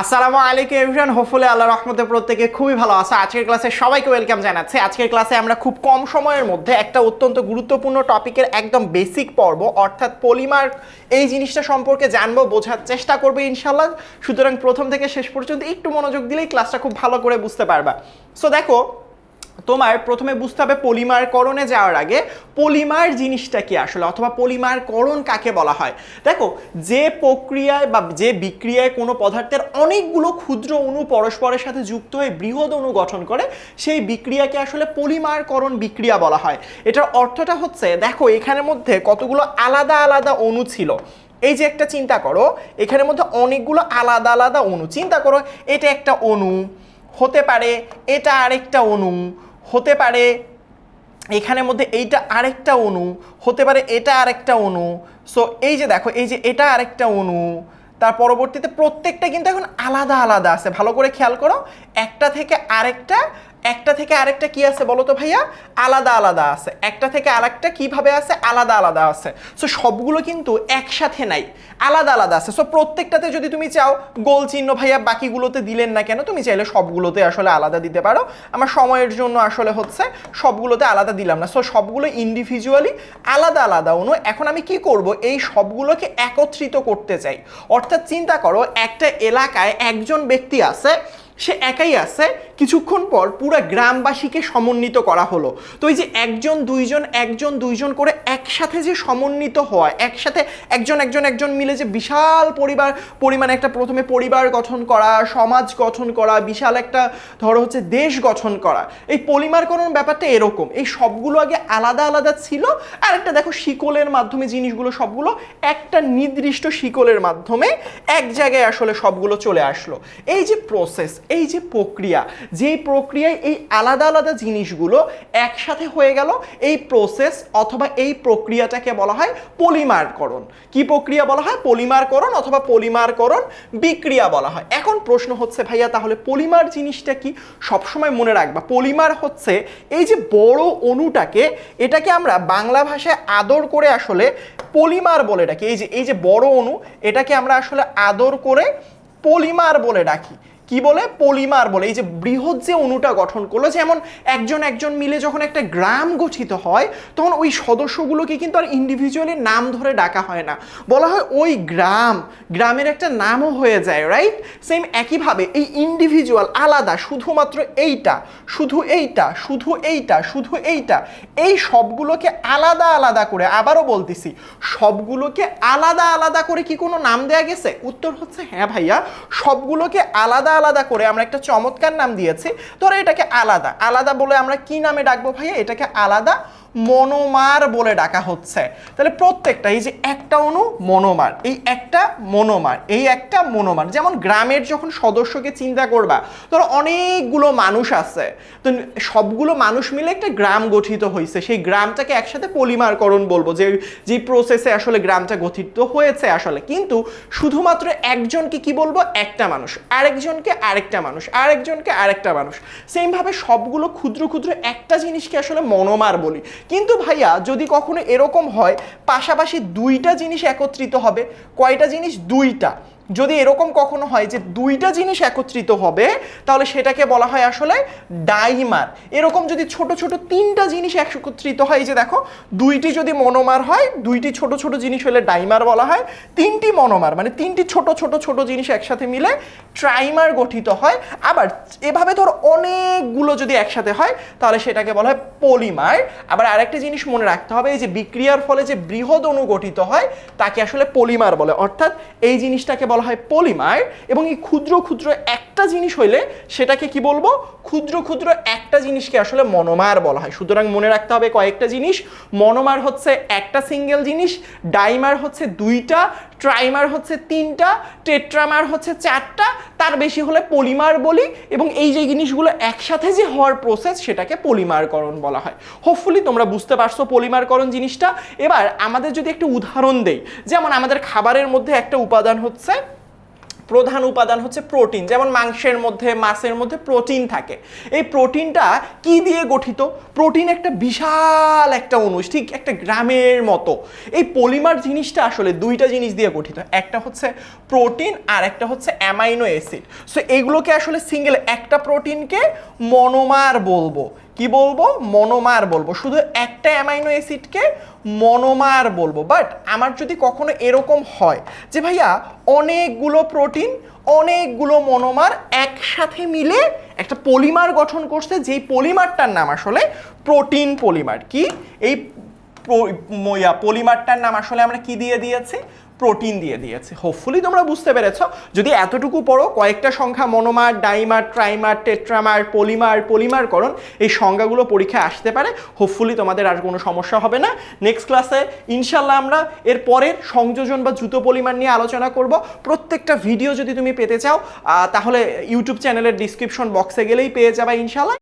আসসালামু আলাইকুম everyone, hopefully আল্লাহ রহমতে প্রত্যেকে খুবই ভালো আছে। আজকের ক্লাসে সবাইকে ওয়েলকাম জানাচ্ছি। আজকের ক্লাসে আমরা খুব কম সময়ের মধ্যে একটা অত্যন্ত গুরুত্বপূর্ণ টপিকের একদম বেসিক পর্ব, অর্থাৎ পলিমার এই জিনিসটা সম্পর্কে জানব, বোঝার চেষ্টা করবে ইনশাল্লাহ সুতরাং প্রথম থেকে শেষ পর্যন্ত একটু মনোযোগ দিলেই ক্লাসটা খুব ভালো করে বুঝতে পারবা। সো দেখো তোমার প্রথমে বুঝতে হবে পলিমারকরণে যাওয়ার আগে পলিমার জিনিসটা কি আসলে অথবা পলিমারকরণ কাকে বলা হয়? দেখো, যে প্রক্রিয়ায় বা যে বিক্রিয়ায় কোনো পদার্থের অনেকগুলো ক্ষুদ্র অণু পরস্পরের সাথে যুক্ত হয়ে বৃহৎ অণু গঠন করে, সেই বিক্রিয়াকে আসলে পলিমারকরণ বিক্রিয়া বলা হয়। এটার অর্থটা হচ্ছে, দেখো, এখানের মধ্যে কতগুলো আলাদা আলাদা অণু ছিল। এই যে একটা চিন্তা করো, এখানের মধ্যে অনেকগুলো আলাদা আলাদা অণু। চিন্তা করো, এটা একটা অণু হতে পারে এটা আরেকটা অণু, হতে পারে এখানের মধ্যে এইটা আরেকটা অণু, হতে পারে এটা আরেকটা অণু। সো এই যে দেখো, এই যে এটা আরেকটা অণু, তার পরবর্তীতে প্রত্যেকটা কিন্তু এখন আলাদা আলাদা আছে। ভালো করে খেয়াল করো, একটা থেকে আরেকটা একটা থেকে আরেকটা কি আছে বলো তো ভাইয়া? আলাদা আলাদা আছে। একটা থেকে আরেকটা কীভাবে আছে? আলাদা আলাদা আছে। সো সবগুলো কিন্তু একসাথে নাই। আলাদা আলাদা আছে। সো প্রত্যেকটাতে যদি তুমি চাও, গোল চিহ্ন ভাইয়া বাকিগুলোতে দিলেন না কেন, তুমি চাইলে সবগুলোতে আসলে আলাদা দিতে পারো। আমার সময়ের জন্য আসলে হচ্ছে, সবগুলোতে আলাদা দিলাম না। সো সবগুলো ইন্ডিভিজুয়ালি আলাদা আলাদা। অনু, এখন আমি কি করব? এই সবগুলোকে একত্রিত করতে চাই। অর্থাৎ চিন্তা করো, একটা এলাকায় একজন ব্যক্তি আছে, সে একাই আছে কিছুক্ষণ পর পুরো গ্রামবাসীকে সমন্বিত করা হলো। তো এই যে একজন, দুইজন একজন, দুইজন করে একসাথে যে সমন্বিত হয় একসাথে একজন একজন একজন মিলে যে বিশাল পরিবার, পরিমাণে একটা প্রথমে পরিবার গঠন করা, সমাজ গঠন করা, বিশাল একটা ধরো হচ্ছে দেশ গঠন করা। এই পলিমারকরণ ব্যাপারটা এরকম। এই সবগুলো আগে আলাদা আলাদা ছিল। আর একটা দেখো শিকলের মাধ্যমে জিনিসগুলো সবগুলো একটা নির্দিষ্ট শিকলের মাধ্যমে এক জায়গায় আসলে সবগুলো চলে আসলো। এই যে প্রসেস এই যে প্রক্রিয়া যেই প্রক্রিয়ায় এই আলাদা আলাদা জিনিসগুলো একসাথে হয়ে গেল, এই প্রসেস অথবা এই প্রক্রিয়াটাকে বলা হয় পলিমারকরণ কি প্রক্রিয়া বলা হয়? পলিমারকরণ অথবা পলিমারকরণ বিক্রিয়া বলা হয়। এখন প্রশ্ন হচ্ছে, ভাইয়া, তাহলে পলিমার জিনিসটা কি? সবসময় মনে রাখবা পলিমার হচ্ছে এই যে বড় অণুটাকে, এটাকে আমরা বাংলা ভাষায় আদর করে আসলে পলিমার বলে ডাকি। এই যে এই যে বড় অণু, এটাকে আমরা আসলে আদর করে পলিমার বলে ডাকি। কি বলে? পলিমার বলে। এই যে বৃহৎ যে অণুটা গঠন করল, যেমন একজন একজন মিলে যখন একটা গ্রাম গঠিত হয়, তখন ওই সদস্যগুলোকে কিন্তু আর ইন্ডিভিজুয়ালি নাম ধরে ডাকা হয় না। বলা হয় ওই গ্রাম, গ্রামের একটা নামও হয়ে যায় রাইট সেম একইভাবে এই ইন্ডিভিজুয়াল আলাদা, শুধুমাত্র এইটা, শুধু এইটা শুধু এইটা শুধু এইটা, এই সবগুলোকে আলাদা আলাদা করে, আবারও বলতেছি, সবগুলোকে আলাদা আলাদা করে কি কোনো নাম দেয়া গেছে? উত্তর হচ্ছে হ্যাঁ ভাইয়া, সবগুলোকে আলাদা আলাদা করে আমরা একটা চমৎকার নাম দিয়েছি। ধরো এটাকে আলাদা। আলাদা বলে আমরা কি নামে ডাকবো ভাইয়া? এটাকে আলাদা মনোমার বলে ডাকা হচ্ছে। তাহলে প্রত্যেকটা, এই যে একটা অণু, মনোমার, এই একটা মনোমার, এই একটা মনোমার, যেমন গ্রামের যখন সদস্যকে চিন্তা করবা, ধরো অনেকগুলো মানুষ আছে, তো সবগুলো মানুষ মিলে একটা গ্রাম গঠিত হয়েছে সেই গ্রামটাকে একসাথে পলিমারকরণ বলব, যে যে প্রসেসে আসলে গ্রামটা গঠিত হয়েছে আসলে। কিন্তু শুধুমাত্র একজনকে কি বলব? একটা মানুষ, আরেকজনকে আরেকটা মানুষ, আরেকজনকে আরেকটা মানুষ। সেমভাবে সবগুলো ক্ষুদ্র ক্ষুদ্র একটা জিনিসকে আসলে মনোমার বলি। কিন্তু ভাইয়া যদি কখনো এরকম হয় পাশাপাশি দুইটা জিনিস একত্রিত হবে। কয়টা জিনিস? দুইটা। যদি এরকম কখনো হয় যে দুইটা জিনিস একত্রিত হবে, তাহলে সেটাকে বলা হয় আসলে ডাইমার। এরকম যদি ছোট ছোট তিনটা জিনিস একত্রিত হয়, এই যে দেখো, দুইটি যদি মনোমার হয়, দুইটি ছোট ছোট জিনিস হলে ডাইমার বলা হয়, তিনটি মনোমার মানে তিনটি ছোট ছোট ছোট জিনিস একসাথে মিলে ট্রাইমার গঠিত হয়। আবার এভাবে ধর অনেকগুলো যদি একসাথে হয়, তাহলে সেটাকে বলা হয় পলিমার। আবার আরেকটা জিনিস মনে রাখতে হবে, এই যে বিক্রিয়ার ফলে যে বৃহৎ অণু গঠিত হয়, তাকে আসলে পলিমার বলে। অর্থাৎ এই জিনিসটাকে বলা হয় পলিমার এবং এই ক্ষুদ্র ক্ষুদ্র একটা জিনিস হইলে সেটাকে কি বলব? ক্ষুদ্র ক্ষুদ্র একটা জিনিসকে আসলে মনোমার বলা হয়। সুতরাং মনে রাখতে হবে কয়েকটা জিনিস। মনোমার হচ্ছে একটা সিঙ্গেল জিনিস, ডাইমার হচ্ছে দুইটা, ট্রাইমার হচ্ছে তিনটা, টেট্রামার হচ্ছে চারটা, তার বেশি হলে পলিমার বলি এবং এই যে জিনিসগুলো একসাথে যে হওয়ার প্রসেস সেটাকে পলিমারকরণ বলা হয়। হোপফুলি তোমরা বুঝতে পারছ পলিমারকরণ জিনিসটা। এবার আমাদের যদি একটা উদাহরণ দেই, যেমন আমাদের খাবারের মধ্যে একটা উপাদান হচ্ছে প্রধান উপাদান হচ্ছে প্রোটিন। যেমন মাংসের মধ্যে, মাছের মধ্যে প্রোটিন থাকে। এই প্রোটিনটা কি দিয়ে গঠিত? প্রোটিন একটা বিশাল একটা অণু ঠিক একটা গ্রামের মতো। এই পলিমার জিনিসটা আসলে দুইটা জিনিস দিয়ে গঠিত। একটা হচ্ছে প্রোটিন আর একটা হচ্ছে অ্যামাইনো অ্যাসিড। সো এগুলোকে আসলে সিঙ্গেল একটা প্রোটিনকে মনোমার বলব। কি বলব? মনোমার বলব। শুধু একটা অ্যামাইনো অ্যাসিডকে মনোমার বলব। বাট আমার যদি কখনো এরকম হয় যে ভাইয়া অনেকগুলো প্রোটিন, অনেকগুলো মনোমার একসাথে মিলে একটা পলিমার গঠন করছে, যেই পলিমারটার নাম আসলে প্রোটিন পলিমার। কি? এই পলিমারটার নাম আসলে আমরা কি দিয়ে দিয়েছি? প্রোটিন দিয়ে দিয়েছে। হোপফুলি তোমরা বুঝতে পেরেছ, যদি এতটুকু পড়ো, কয়েকটা সংখ্যা monomer dimer trimer tetramer polymer পলিমারকরণ এই সংখ্যাগুলো পরীক্ষায় আসতে পারে। হোপফুলি তোমাদের আর কোনো সমস্যা হবে না। নেক্সট ক্লাসে ইনশাল্লাহ আমরা এর পরের সংযোজন বা জুতো পলিমার নিয়ে আলোচনা করব। প্রত্যেকটা ভিডিও যদি তুমি পেতে চাও তাহলে ইউটিউব চ্যানেলের ডিসক্রিপশন বক্সে গেলেই পেয়ে যাবে ইনশাল্লাহ